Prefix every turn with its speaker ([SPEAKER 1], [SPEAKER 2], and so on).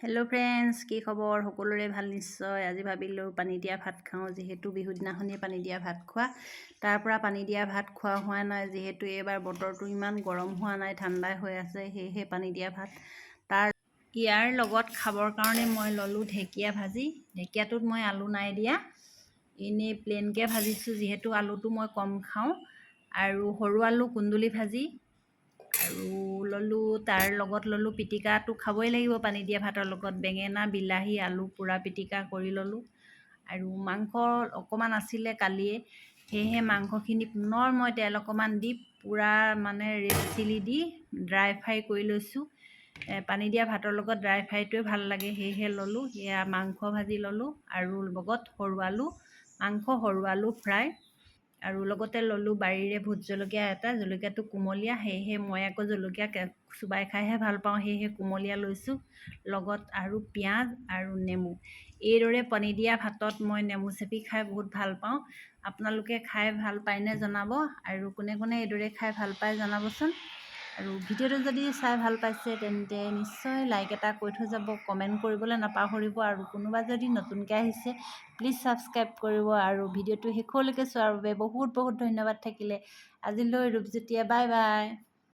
[SPEAKER 1] Hello friends কি খবৰ? সকলোৰে ভাল নিশ্চয়। আজি ভাবিলোঁ পানী দিয়া ভাত খাওঁ যিহেতু বিহু দিনাখনেই পানী দিয়া ভাত খোৱা। তাৰ পৰা পানী দিয়া ভাত খোৱা হোৱা নাই যিহেতু এইবাৰ বতৰটো ইমান গৰম হোৱা নাই ঠাণ্ডাই হৈ আছে সেয়েহে পানী দিয়া ভাত। তাৰ ইয়াৰ লগত খাবৰ কাৰণে মই ল'লোঁ ঢেকীয়া ভাজি। ঢেকীয়াটোত মই আলু নাই দিয়া। এনেই প্লেইনকৈ ভাজিছোঁ যিহেতু আলুটো মই কম খাওঁ। আৰু সৰু আলু কুন্দুলি ভাজি। আৰু ল'লোঁ তাৰ লগত ল'লোঁ পিটিকাটো খাবই লাগিব পানী দিয়া ভাতৰ লগত। বেঙেনা বিলাহী আলু পূৰা পিটিকা কৰি ল'লোঁ। আৰু মাংস অকণমান আছিলে কালিয়ে সেয়েহে মাংসখিনি পুনৰ মই তেল অকণমান দি পূৰা মানে ৰেড চিলি দি ড্ৰাই ফ্ৰাই কৰি লৈছোঁ। পানী দিয়া ভাতৰ লগত ড্ৰাই ফ্ৰাইটোৱে ভাল লাগে সেয়েহে ল'লোঁ। সেয়া মাংস ভাজি ল'লোঁ আৰু লগত সৰু আলু মাংস সৰু আলু ফ্ৰাই। আৰু লগতে ল'লোঁ বাৰীৰে ভোট জলকীয়া এটা জলকীয়াটো কুমলীয়া সেয়েহে মই আকৌ জলকীয়া চোবাই খাইহে ভাল পাওঁ সেয়েহে কুমলীয়া লৈছোঁ। লগত আৰু পিঁয়াজ আৰু নেমু। এইদৰে পানী দিয়া ভাতত মই নেমু চেপি খাই বহুত ভাল পাওঁ। আপোনালোকে খাই ভাল পায়নে জনাব? আৰু কোনে কোনে এইদৰে খাই ভাল পায় জনাবচোন। আৰু ভিডিঅ'টো যদি চাই ভাল পাইছে তেন্তে নিশ্চয় লাইক এটা কৰি থৈ যাব কমেণ্ট কৰিবলৈ নাপাহৰিব আৰু কোনোবা যদি নতুনকৈ আহিছে প্লিজ ছাবস্ক্ৰাইব কৰিব আৰু ভিডিঅ'টো শেষলৈকে চোৱাৰ বাবে বহুত বহুত ধন্যবাদ থাকিলে। আজিলৈ ৰূপজ্যোতিয়ে বাই বাই